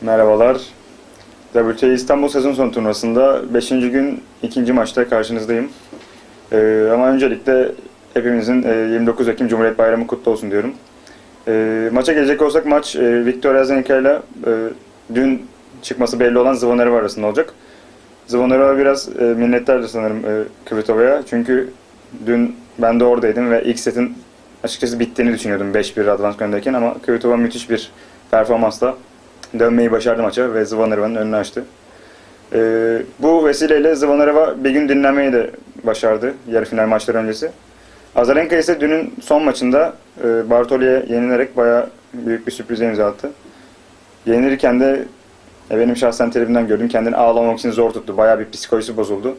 Merhabalar. WTA İstanbul sezon sonu turnuvasında 5. gün 2. maçta karşınızdayım. Ee, ama öncelikle hepimizin e, 29 Ekim Cumhuriyet Bayramı kutlu olsun diyorum. Ee, maça gelecek olsak maç e, Victor Azarenka ile e, dün çıkması belli olan Zvonareva arasında olacak. Zvonareva biraz e, minnettardır sanırım e, Kvitova'ya. Çünkü dün ben de oradaydım ve ilk setin açıkçası bittiğini düşünüyordum 5-1 advance öndeyken ama Kvitova müthiş bir performansla dönmeyi başardı maça ve Zvonareva'nın önünü açtı. Ee, bu vesileyle Zvonareva bir gün dinlenmeyi de başardı yarı final maçları öncesi. Azarenka ise dünün son maçında e, Bartoli'ye yenilerek bayağı büyük bir sürprize imza attı. Yenilirken de e, benim şahsen tribünden gördüm kendini ağlamak için zor tuttu. Bayağı bir psikolojisi bozuldu.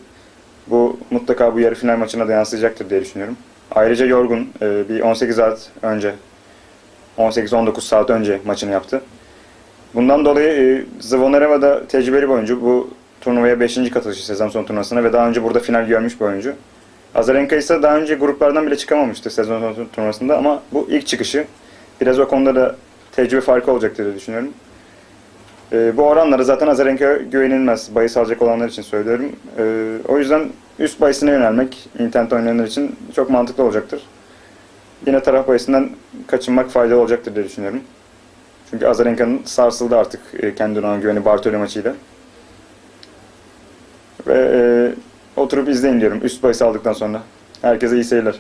Bu mutlaka bu yarı final maçına da yansıyacaktır diye düşünüyorum. Ayrıca yorgun. e, bir 18 saat önce 18-19 saat önce maçını yaptı. Bundan dolayı e, Zvonareva da tecrübeli bir oyuncu. Bu turnuvaya 5. katılışı sezon son turnuvasına ve daha önce burada final görmüş bir oyuncu. Azarenka ise daha önce gruplardan bile çıkamamıştı sezon son turnuvasında ama bu ilk çıkışı. Biraz o konuda da tecrübe farkı olacaktır diye düşünüyorum. E, bu oranları zaten Azarenka'ya güvenilmez. Bahis alacak olanlar için söylüyorum. E, o yüzden üst bahisine yönelmek internet oynayanlar için çok mantıklı olacaktır. Yine taraf bahisinden kaçınmak faydalı olacaktır diye düşünüyorum. Çünkü Azarenka'nın sarsıldı artık e, kendine olan güveni Bartolo maçıyla. Ve e, oturup izleyin diyorum üst bahis aldıktan sonra. Herkese iyi seyirler.